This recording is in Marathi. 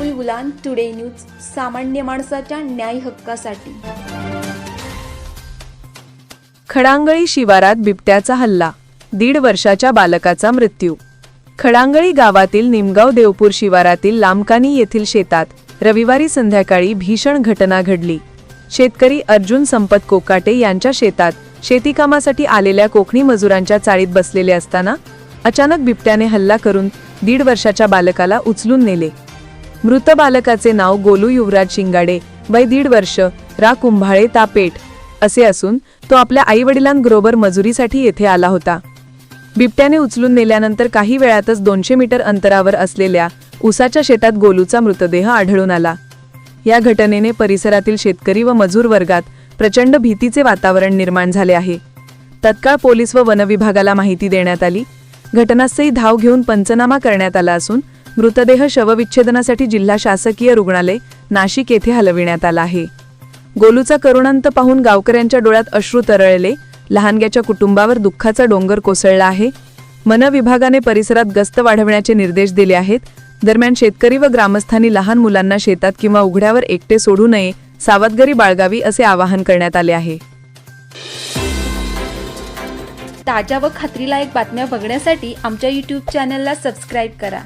राहुल गुलान टुडे न्यूज सामान्य माणसाच्या न्याय हक्कासाठी. खडांगळी शिवारात बिबट्याचा हल्ला दीड वर्षाच्या बालकाचा मृत्यू. खडांगळी गावातील निमगाव देवपूर शिवारातील लामकानी येथील शेतात रविवारी संध्याकाळी भीषण घटना घडली. शेतकरी अर्जुन संपत कोकाटे यांच्या शेतात शेतीकामासाठी आलेल्या कोकणी मजुरांच्या चाळीत बसलेले असताना अचानक बिबट्याने हल्ला करून दीड वर्षाच्या बालकाला उचलून नेले. मृत बालकाचे नाव गोलू युवराज शिंगाडे वय दीड वर्ष रा. कुंभाळे तापेट असे असून तो आपल्या आईवडिलांबरोबर मजुरीसाठी येथे आला होता. बिबट्याने उचलून नेल्यानंतर काही वेळातच दोनशे मीटर अंतरावर असलेल्या उसाच्या शेतात गोलूचा मृतदेह आढळून आला. या घटनेने परिसरातील शेतकरी व मजूर वर्गात प्रचंड भीतीचे वातावरण निर्माण झाले आहे. तत्काळ पोलीस व वनविभागाला माहिती देण्यात आली. घटनास्थळी धाव घेऊन पंचनामा करण्यात आला असून मृतदेह शवविच्छेदनासाठी जिल्हा शासकीय रुग्णालय नाशिक येथे हलविण्यात आला आहे. गोलूचा करुणांत पाहून गावकऱ्यांच्या डोळ्यात अश्रू तरळले लहानग्याच्या कुटुंबावर दुःखाचा डोंगर कोसळला आहे. वन विभागाने परिसरात गस्त वाढवण्याचे निर्देश दिले आहेत. दरम्यान शेतकरी व ग्रामस्थांनी लहान मुलांना शेतात किंवा उघड्यावर एकटे सोडू नये सावधगिरी बाळगावी असे आवाहन करण्यात आले आहे. ताज्या व खात्रीलायक बातम्या बघण्यासाठी आमच्या यूट्यूब चॅनलला सबस्क्राईब करा.